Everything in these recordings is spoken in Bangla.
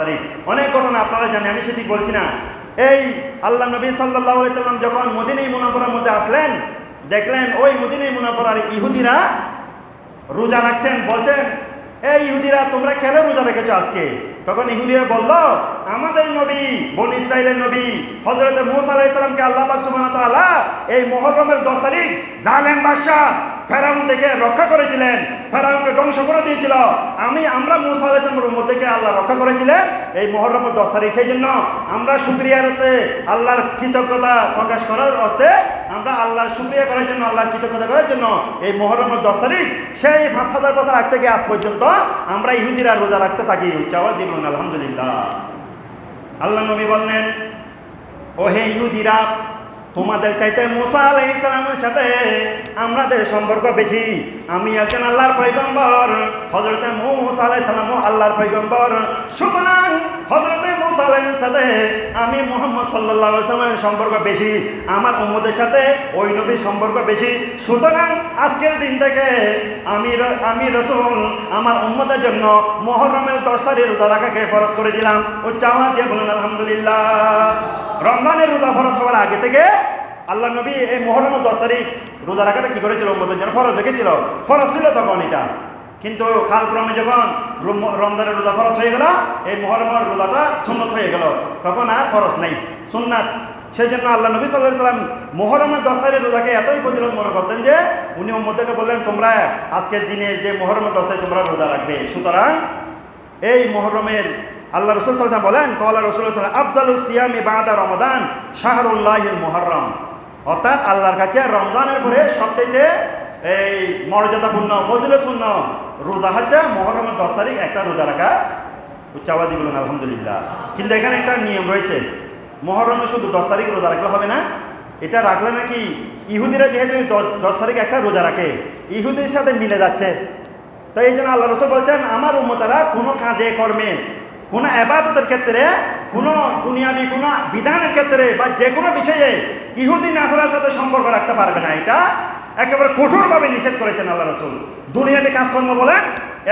তারিখ। অনেক ঘটনা, আপনারা জানেন, আমি সেটি বলছি না। এই আল্লাহ নবী সাল্লাহ সাল্লাম যখন মদিনী মুনাফরার মধ্যে আসলেন, দেখলেন ওই মদিনী মুনাফরার ইহুদিরা রোজা রাখছেন, বলছেন, এই ইহুদিরা, তোমরা কেন রোজা রেখেছো আজকে? তখন ইহুদিরা বলল, আমাদের নবী, বন ইসরায়েলের নবী হজরত মৌসা আল্লাহ সুবহানাহু ওয়া তাআলা এই মুহররমের 10 তারিখ জালেম বাদশা ফেরাউন থেকে রক্ষা করেছিলেন। ফেরাউনকে ধ্বংস করে দিয়েছিল। আমি, আমরা মৌসা আলাইসালামের উম্মত থেকে আল্লাহ রক্ষা করেছিলেন। এই মুহররমের 10 তারিখ, সেই জন্য আমরা শুকরিয়ার অর্থে আল্লাহর কৃতজ্ঞতা প্রকাশ করার অর্থে আমরা আল্লাহর শুকরিয়া করার জন্য, আল্লাহর কৃতজ্ঞতা করার জন্য এই মহরমের দশ তারিখ, সেই পাঁচ হাজার বছর আগ থেকে আজ পর্যন্ত আমরা ইহুদিরা রোজা রাখতে থাকি। উচ্চাওয়াজ দিব আলহামদুলিল্লাহ। আল্লাহ নবী বললেন ও হে ইহুদিরা তোমাদের চাইতে মুসা আলাই ইসলামের সাথে আমাদের সম্পর্ক বেশি। আমি একজন আল্লাহর পৈগম্বর হজরতে মুসা আলাই সালামও আল্লাহর পৈগম্বর সুতরাং হজরতে মুসা আলাইহির সাথে আমি মোহাম্মদ সাল্লাহ সাল্লামের সম্পর্ক বেশি, আমার উম্মদের সাথে ওই নবীর সম্পর্ক বেশি। সুতরাং আজকের দিন থেকে আমি আমি রসুল, আমার উম্মদের জন্য মহরমের দশ তারিখ রোজা রাখাকে ফরজ করে দিলাম। ও চাওয়া দিয়ে বলুন, আলহামদুলিল্লাহ। রমজানের রোজা ফরজ হওয়ার আগে থেকে আল্লাহ নবী এই মহরমের দশ তারিখ রোজা রাখাটা কি করেছিল? উম্মদের জন্য ফরজ রেখেছিল। ফরজ ছিল তখন এটা। কিন্তু কালক্রমে যখন রম- রমজানের রোজা ফরজ হয়ে গেল, এই মহরমের রোজাটা সুন্নত হয়ে গেল। তখন আর ফরজ নেই। সুন্নাত। সেই জন্য আল্লাহ নবী সাল্লাহ সাল্লাম মোহরমের দশ তারিখ রোজাকে এতই ফজিলত মনে করতেন যে, উনি উম্মদেরকে বললেন, তোমরা আজকের দিনে যে মোহরমের দশ তারিখ তোমরা রোজা রাখবে। সুতরাং এই মোহরমের আল্লাহ রসুল সাল্লাম বলেন, কলা রসুল সাল্লাম আফজালুল সিয়ামি বাদা রমদান শাহরুল্লাহিল মোহরম অর্থাৎ আল্লাহর কাছে রমজানের পরে সবচেয়ে এই মর্যাদাপূর্ণ, ফজিলতপূর্ণ রোজা হচ্ছে মহরমের দশ তারিখ একটা রোজা রাখা উচ্চাবাদী বলুন, আলহামদুলিল্লাহ। কিন্তু এখানে একটা নিয়ম রয়েছে। মহরমে শুধু দশ তারিখ রোজা রাখলে হবে না, এটা রাখলে নাকি ইহুদিরা যেহেতু দশ তারিখ একটা রোজা রাখে, ইহুদির সাথে মিলে যাচ্ছে। তো এই জন্য আল্লাহ রসুল বলছেন, আমার উম্মতারা কোনো কাজে, কর্মে কোনো আবাদতের ক্ষেত্রে, কোনো দুনিয়াবি, কোনো বিধানের ক্ষেত্রে বা যে কোনো বিষয়ে ইহুদি নাসরার সাথে সম্পর্ক রাখতে পারবে না। এটা একেবারে কঠোরভাবে নিষেধ করেছেন আল্লাহ রসুল। দুনিয়াবি কাজকর্ম বলেন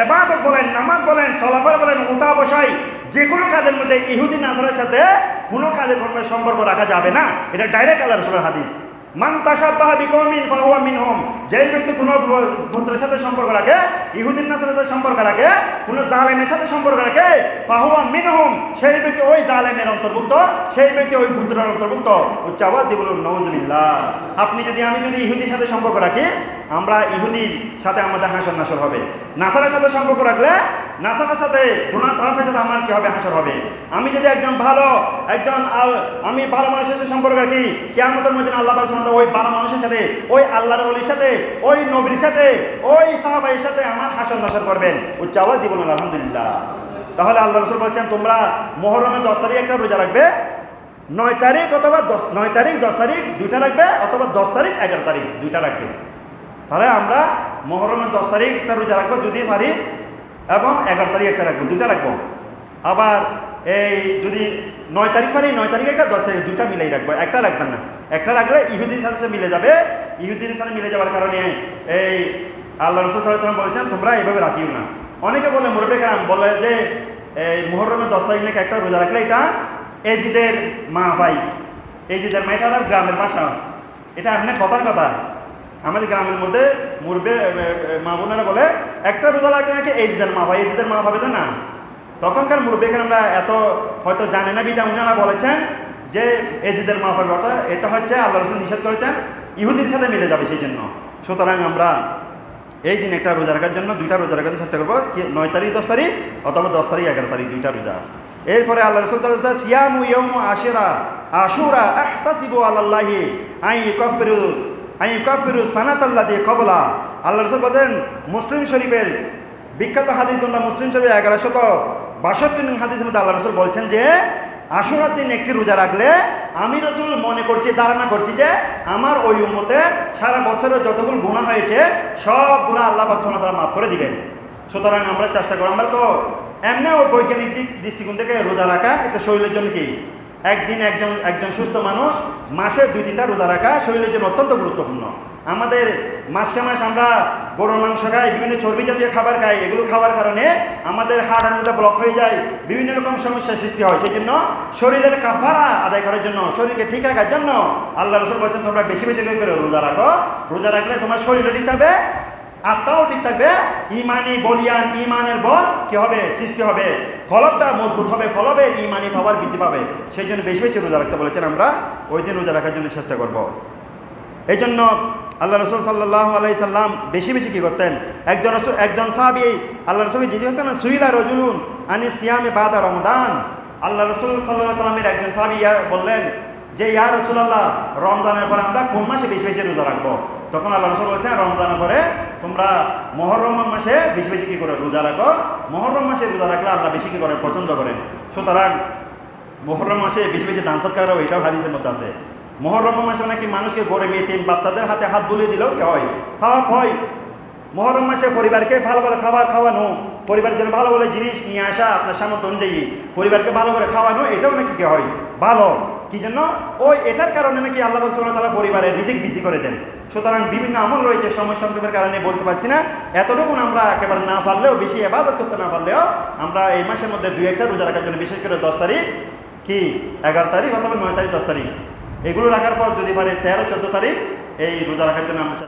এবাদত বলেন, নামাজ বলেন, চলাফেরা বলেন, উঠা বসাই যে কোনো কাজের মধ্যে ইহুদি নাসরার সাথে কোনো কাজে কর্মের সম্পর্ক রাখা যাবে না। এটা ডাইরেক্ট আল্লাহ রসুলের হাদিস। মান তাসাব্বাহ বিকৌমিন ফাহুয়া মিনহুম। যেই ব্যক্তি কোনো গোত্রের সাথে সম্পর্ক রাখে, ইহুদিন নাসের সাথে সম্পর্ক রাখে, কোনো জালেমের সাথে সম্পর্ক রাখে, ফাহুয়া মিনহুম, সেই ব্যক্তি ওই জালেমের অন্তর্ভুক্ত, সেই ব্যক্তি ওই গোত্রের অন্তর্ভুক্ত। উচ্চাবাদ বলুন নওয়াজুবিল্লাহ আপনি যদি আমি যদি ইহুদির সাথে সম্পর্ক রাখি, আমরা ইহুদির সাথে আমাদের হাসর নাসর হবে। নাসারের সাথে সম্পর্ক রাখলে নাসারের সাথে ডোনাল্ড ট্রাম্পের সাথে আমার কি হবে, হাসর হবে? আমি যদি একজন ভালো, একজন আমি ভালো মানুষের সাথে সম্পর্ক রাখি কেমন মধ্যে আল্লাহ পাক ওই ভালো মানুষের সাথে, ওই আল্লাহর ওলির সাথে, ওই নবীর সাথে, ওই সাহাবাইয়ের সাথে আমার হাসর নাসর করবেন। উচ্চাওয়াজ দিব না, আলহামদুলিল্লাহ। তাহলে আল্লাহ রসুল বলছেন, তোমরা মহরমে দশ তারিখ একটা রোজা রাখবে, নয় তারিখ অথবা দশ, নয় তারিখ, দশ তারিখ দুইটা রাখবে, অথবা দশ তারিখ এগারো তারিখ দুইটা রাখবে। তাহলে আমরা মহরমের দশ তারিখ একটা রোজা রাখব, যদি পারি এবং এগারো তারিখ একটা রাখব, দুইটা রাখব। আবার এই যদি নয় তারিখ পারি নয় তারিখ একটা দশ তারিখ দুইটা মিলেই রাখব। একটা রাখবেন না। একটা রাখলে ইহুদির সাথে মিলে যাবে। ইহুদির সাথে মিলে যাওয়ার কারণে এই আল্লাহ রসুল সাল্লাম বলেছেন, তোমরা এইভাবে রাখিও না। অনেকে বলে মুরবে কারাম বলে যে, এই মুহরমের দশ তারিখ নাকি একটা রোজা রাখলে এটা এজিদের মা ভাই। এজিদের মা এটা গ্রামের ভাষা। এটা এমনি কথার কথা। আমাদের গ্রামের মধ্যে মুরবে মা বোনেরা বলে, একটা রোজা লাগে নাকি এইদিদের মা ভাই এইদিদের মা ভাবে না? তখনকার মুরব্বী আমরা এত হয়তো জানে না বিদা উনারা বলেছেন যে এই এজিদের মা ভাবে অর্থাৎ এটা হচ্ছে আল্লাহ রসুল নিষেধ করেছেন ইহুদির সাথে মিলে যাবে সেই জন্য। সুতরাং আমরা এই দিন একটা রোজা রাখার জন্য দুইটা রোজা রাখার চেষ্টা করব নয় তারিখ, দশ তারিখ, অথবা দশ তারিখ, এগারো তারিখ, দুইটা রোজা। এরপরে আল্লাহ রসুল সিয়ামু ইয়মু আশিরা, আশুরা আহতাসিবু আলাল্লাহি আই কফিরু আই কফিরু সানাতাল্লাদি কবলা। আল্লাহ রসুল বলেন, মুসলিম শরীফের বিখ্যাত হাদিস গ্রন্থ মুসলিম শরীফের এগারোশত বাষট্টি নং হাদিসের আল্লাহ রসুল বলছেন যে, আশুরার দিন একটি রোজা রাখলে আমি রসুল মনে করছি, ধারণা করছি যে, আমার ওই উম্মতের সারা বছরের যতগুলো গুণা হয়েছে সব গুণা আল্লাহ বাকসানা তারা মাফ করে দিবেন। সুতরাং আমরা চেষ্টা করি আমরা তো এমনিও বৈজ্ঞানিক দৃষ্টিকোণ থেকে রোজা রাখা এটা শরীরের জন্য কি? একদিন একজন একজন সুস্থ মানুষ মাসে দুই তিনটা রোজা রাখা শরীরের জন্য অত্যন্ত গুরুত্বপূর্ণ। আমাদের মাসকে মাস আমরা গরুর মাংস খাই, বিভিন্ন চর্বি জাতীয় খাবার খাই, এগুলো খাওয়ার কারণে আমাদের হার্টের মধ্যে ব্লক হয়ে যায়, বিভিন্ন রকম সমস্যার সৃষ্টি হয়। সেই জন্য শরীরের কাফারা আদায় করার জন্য, শরীরকে ঠিক রাখার জন্য আল্লাহ রসুল বলছেন, তোমরা বেশি বেশি করে রোজা রাখো। রোজা রাখলে তোমার শরীরও ঠিক থাকবে আত্মাও ঠিক থাকবে। ইমানি বলিয়ান, ইমানের বল কি হবে? সৃষ্টি হবে। কলবটা মজবুত হবে কলবের ইমানি পাওয়ার বৃদ্ধি পাবে। সেই জন্য বেশি বেশি রোজা রাখতে বলেছেন আমরা। ওই দিন রোজা রাখার জন্য চেষ্টা করব। এই জন্য আল্লাহ রসুল সাল্লাহ আলাই সাল্লাম বেশি বেশি কী করতেন? একজন একজন সাহাবি, আল্লাহ রসুল জিজ্ঞেস না সুইলা রজুলুন আনি সিয়ামে বাদা রমদান? আল্লাহ রসুল সাল্লাহ সাল্লামের একজন সাহাবি বললেন যে ইয়া রসুলাল্লাহ, রমজানের পরে আমরা কোন মাসে বেশি বেশি রোজা রাখব? তখন আল্লাহ রসুল বলছেন রমজানের পরে তোমরা মহরম মাসে বেশি বেশি কী করে রোজা রাখো? মহরম মাসে রোজা রাখলে আল্লাহ বেশি কী করেন পছন্দ করেন। সুতরাং মহরম মাসে বেশি বেশি দান সৎকার এটাও হাদিসের মধ্যে আছে। মহরম মাসে নাকি মানুষকে গড়ে মেয়েতিম বাচ্চাদের হাতে হাত বুলিয়ে দিলেও কি হয়? স্বভাব হয়। মহরম মাসে পরিবারকে ভালো ভালো খাবার খাওয়ানো, পরিবারের জন্য ভালো ভালো জিনিস নিয়ে আসা আপনার সামর্থ্য অনুযায়ী পরিবারকে ভালো করে খাওয়ানো, এটাও নাকি কি হয়? ভালো। কি জন্য? ওই এটার কারণে নাকি আল্লাহ বলছে তারা পরিবারের রিজিক বৃদ্ধি করে দেন। সুতরাং বিভিন্ন আমল রয়েছে, সময় সংক্ষেপের কারণে বলতে পারছি না। এতটুকু আমরা একেবারে না পারলেও, বেশি এবাদত করতে না পারলেও, আমরা এই মাসের মধ্যে দুই একটা রোজা রাখার জন্য, বিশেষ করে দশ তারিখ, কি? এগারো তারিখ অথবা নয় তারিখ, দশ তারিখ। এগুলো রাখার পর যদি পারে তেরো, চোদ্দ তারিখ এই রোজা রাখার জন্য আমরা